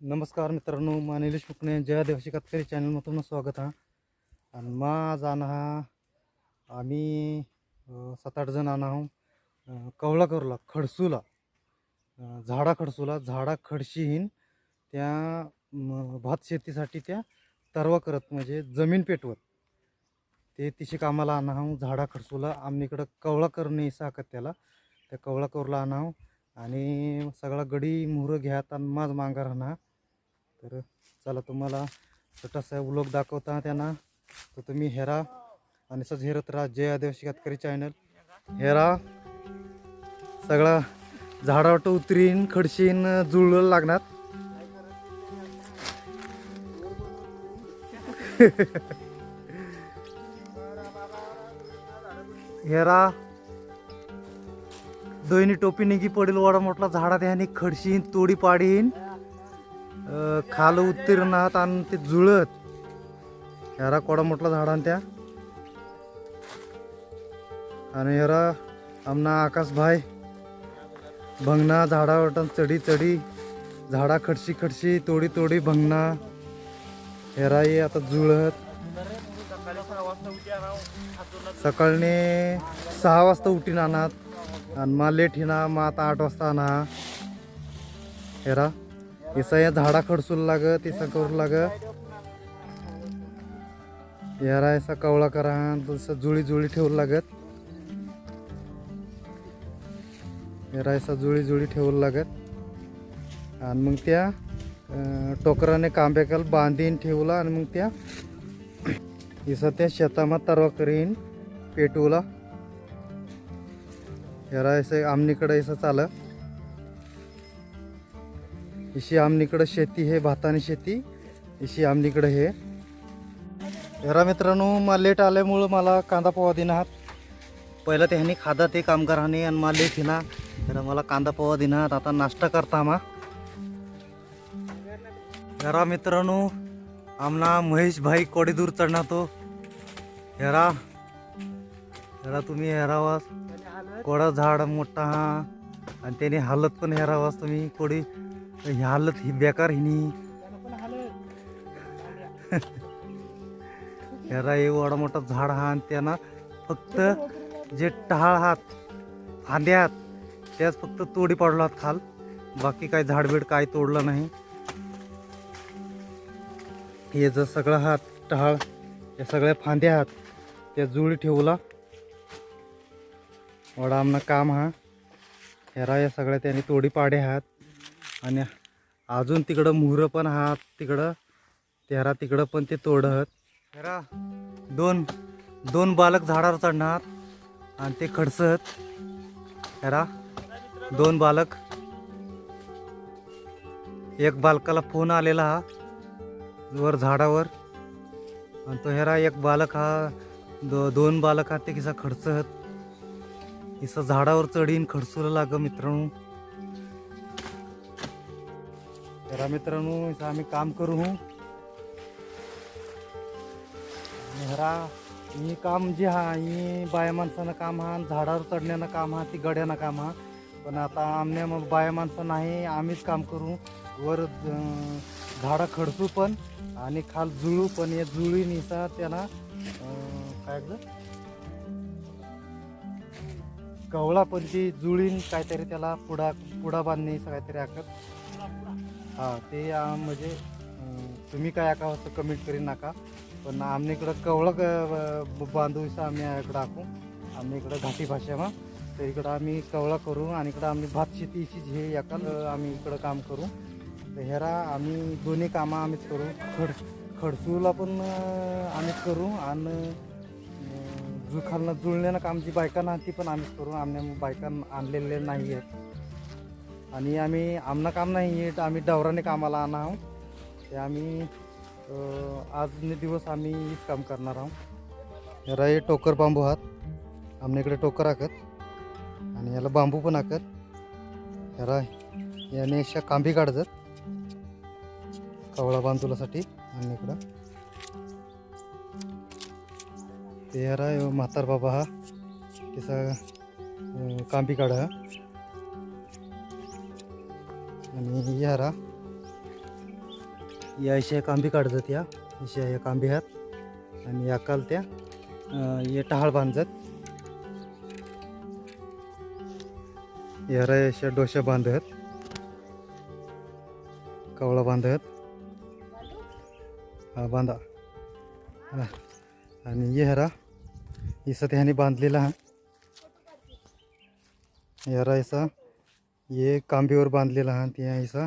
नमस्कार मित्रांनो मा निलेश मुकणे जय देवशी कातकरी चॅनलमध्ये स्वागत हा. आणि मा जाणं हा आम्ही सात आठ जण आहो कवळाकरला कवळा करूला खडसूला झाडा खडसूला झाडा खडशीहीन त्या भात शेतीसाठी त्या तरवा करत म्हणजे जमीन पेटवत. ते तिशी कामाला आणाव झाडा खडसूला. आमनीकडं कवळा करणे साकत त्याला. त्या कवळा करूला आणाव आणि सगळा गडी मुहरं घ्यात आणि माझ मांगा राहणार तर चला तुम्हाला छोटासा उलोक दाखवता त्यांना. तर तुम्ही हेरा आणि सज हेरत राहा. जय आदिवासी कातकरी चॅनल. हेरा सगळा झाडावट उतरीन खडशीन जुळलं लागणार. हेरा दोन्ही टोपी निघी पडेल वाडा मोठला झाडात ह्याने खडशीन तोडी पाडीन. खाल उत्तीर्ण आहात आणि ते जुळत. ह्यारा कोडा मोठला झाडान त्या. आणि ह्यारा आमना आकाश भाई. भंगना झाडावर चढी चढी झाडा खडशी खडशी तोडी तोडी भंगना. हेरा आता जुळत. सकाळने सहा वाजता उठीन आणत आणि मा लेट हिना मग आता आठ वाजता आणा हेरा इसा या झाडा खडसूल लाग इसा करू लाग यारा असा कवळा करा तसं जुळी जुळी ठेवू लागत. यारा असा जुळी जुळी ठेवू लागत. आणि मग त्या टोकराने कांब्याकाल बांधीन ठेवला आणि मग त्या इसा त्या शेतामा तरवा करीन पेटवला यारा असं आमनीकडे असं चालं इशी आमनीकडं शेती हे भाताने शेती. इशी आमनीकडं हे. घरा मित्रांनो मला लेट आल्यामुळं मला कांदा पोहा देणार पहिलं ते खादा ते कामगाराने आणि मला लेट हिना. तर मला कांदा पोहा देणार आता नाश्ता करता मा. घरा मित्रांनो आमना महेश भाई कोडी दूर चढणार तो हेरा हेरा तुम्ही हेरावास. कोडा झाड मोठा हा. आणि त्याने हालत पण हेरावास तुम्ही. कोडी ही हालत ही बेकार हिनी. हे एवढा मोठा झाड हा आणि त्यांना फक्त जे टहाळ हात फांद्यात त्याच फक्त तोडी पाडलो हात खाल. बाकी काय झाडबीड काय तोडलं नाही. हे जर सगळं हात टहाळ या सगळ्या फांद्या हात त्या जुळी ठेवला. वडा आमना काम हा. हेरा या सगळ्या त्यांनी तोडी पाडे हात. आणि अजून तिकडं मुहरं पण हात तिकडं तेरा तिकडं पण ते तोडत. हेरा दोन दोन बालक झाडावर चढणार आणि ते खडसत. हेरा दोन बालक. एक बालकाला फोन आलेला हा वर झाडावर. आणि तो हेरा एक बालक हा दो दोन बालक हा ते किसा खडसत. किसा झाडावर चढीन खडसूला लाग मित्रांनो. मित्रांनो इथं आम्ही काम करू हूं. मी ही काम जे हा ही बाया माणसानं काम हा आणि झाडावर चढण्यानं काम हा ती गड्यानं काम हा. पण आता आमने मग बाया माणसं नाही आम्हीच काम करू. वर झाडं खडसू पण आणि खाल जुळू पण. या जुळी निसा त्याला काय कवळा पण ती जुळीन काहीतरी त्याला पुडा पुडा बांधणे काहीतरी आखत. हा ते अं, म्हणजे अं, तुम्ही काय आका असं कमेंट करी नका. पण आमने इकडं कवळं क- ब- आम्ही इकडं आखू. आम्ही इकडं घाटी भाषेमा तर इकडं आम्ही कवळा करू आणि इकडं आम्ही भात शेतीची हे याकाल आम्ही इकडं काम करू. तर हेरा आम्ही दोन्ही कामं आम्हीच करू. खड खडसूला पण अं, आम्हीच करू आणि जुखालनं जुळण्यानं काम जी बायकांना ती पण आम्हीच करू. आम्ही बायकां आणलेले नाही आहेत. आणि आम्ही आमना काम नाही आम्ही डवराने कामाला आणा आहोत. ते आम्ही आज दिवस आम्ही हेच काम करणार आहोत. याला हे टोकर बांबू आहात. आमच्या इकडे टोकर आखत आणि याला बांबू पण आखत. याला याने अशा कांबी काढतात कवळा बांधुलासाठी आणि इकडं. ते यारा म्हातार बाबा हा त्याचा कांबी काढा. आणि यारा या अशा एक आंबी काढतात या. अशा एक आंबी ह्यात आणि या काल त्या हे टहाळ बांधतात. यारा अशा डोशा बांधत. कवळा बांधत. हा बांधा. हा. आणि ये हरा इसा त्याने बांधलेला हा. यारा ऐसा ये कांबीवर बांधलेला आहात या ऐसा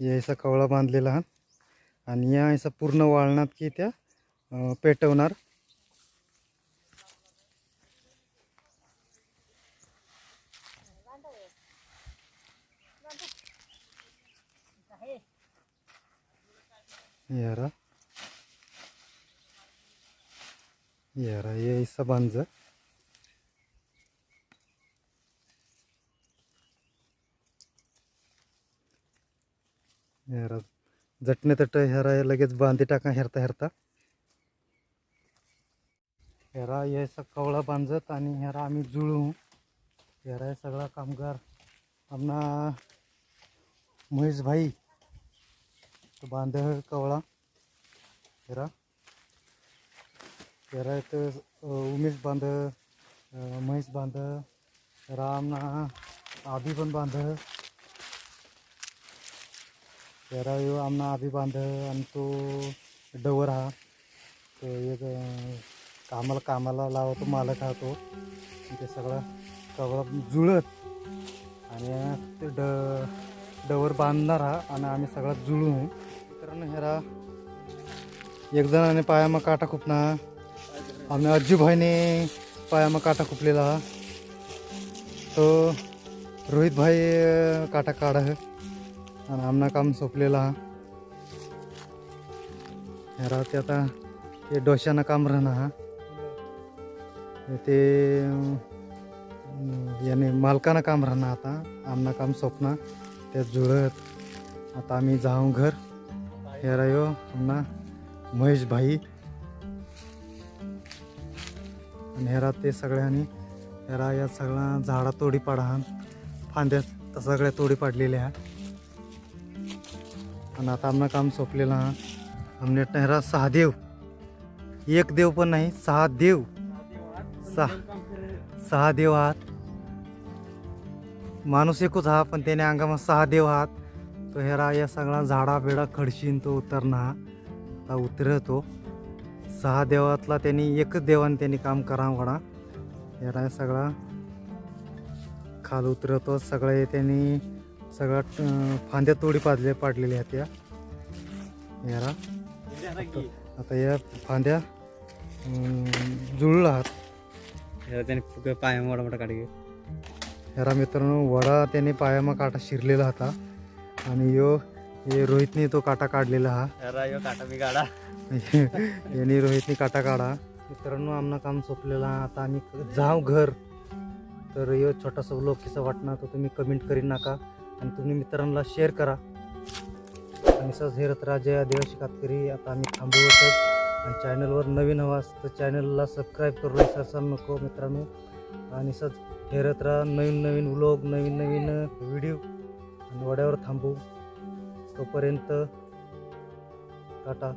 या ऐसा कवळा बांधलेला आहात. आणि या ऐसा पूर्ण वाळणात की त्या पेटवणार. यारा. यारा ये ऐसा बांध यारा जटणे तट हेरा लगेच बांधी टाका हेरता हेरता हेरा यायचा कवळा बांधत आणि हेरा आम्ही जुळू. हेरा हे सगळा कामगार. आमना महेश भाई तो बांध कवळा. हेरा हेरा तर उमेश बांध महेश बांध. रामना आभी पण बांध. त्याला यो आमना आभी बांध आणि तो डवर हा। तो एक कामाला कामाला लावतो मालक हा तो। ते सगळं सगळं जुळत आणि ते ड डवर बांधणार हा आणि आम्ही सगळा जुळू. मित्रांनो ह्याला एक जणाने पायामा काटा खुपना आम्ही अज्जूभाईने पायामा काटा खुपलेला हा। तो रोहित भाई काटा काढ आणि आमना काम सोपलेला हा. राहते आता. ते डोश्यानं काम राहणार हा. ते याने मालकानं काम राहणार आता. आमना काम सोपना त्या जुळत. आता आम्ही जाऊ घर. हे यो आमना महेश भाई. आणि हेरा ते सगळ्यांनी. हेरा या सगळ्या झाडा तोडी पाडा हा. फांद्या तर सगळ्या तोडी पाडलेल्या. हा आणि आता आमना काम सोपलेलं हा. आमने ह्याला सहा देव. एक देव पण नाही सहा देव. सहा सहा देव आहात. माणूस एकूच हा पण त्याने अंगामा सहा देव आहात. तो हेरा या सगळा झाडा बिडा खडशीन तो उतरणं. हा आता उतरतो. सहा देवातला त्यांनी एकच देवाने त्यांनी काम करा वडा हेरा सगळा खाल उतरतो. सगळे त्यांनी सगळा फांद्या तोडी पाडले पाडलेल्या आहेत या. याला. आता या फांद्या जुळला आहात. त्याने पाय मोठा मोठा काढी ह्यारा मित्रांनो वडा त्याने पायामा काटा शिरलेला होता. आणि यो हे रोहितने तो काटा काढलेला हा. काटा मी काढा. यांनी रोहितने काटा काढा. मित्रांनो आमना काम सोपलेलं. आता आम्ही जाऊ घर. तर यो छोटासा ब्लॉग किसा वाटणार तर तुम्ही कमेंट करी नका. आणि तुम्ही मित्रांना शेअर करा. आणि सहज हेरत राजा देवाशी कातकरी. आता आम्ही थांबवतच आणि चॅनलवर नवीन हवा तर चॅनलला सबस्क्राईब करू. विसरसाल नको मित्रांनो. आणि सहज हेरत राहा. नवीन नवीन व्लॉग नवीन नवीन व्हिडिओ आणि वड्यावर थांबू. तोपर्यंत टाटा.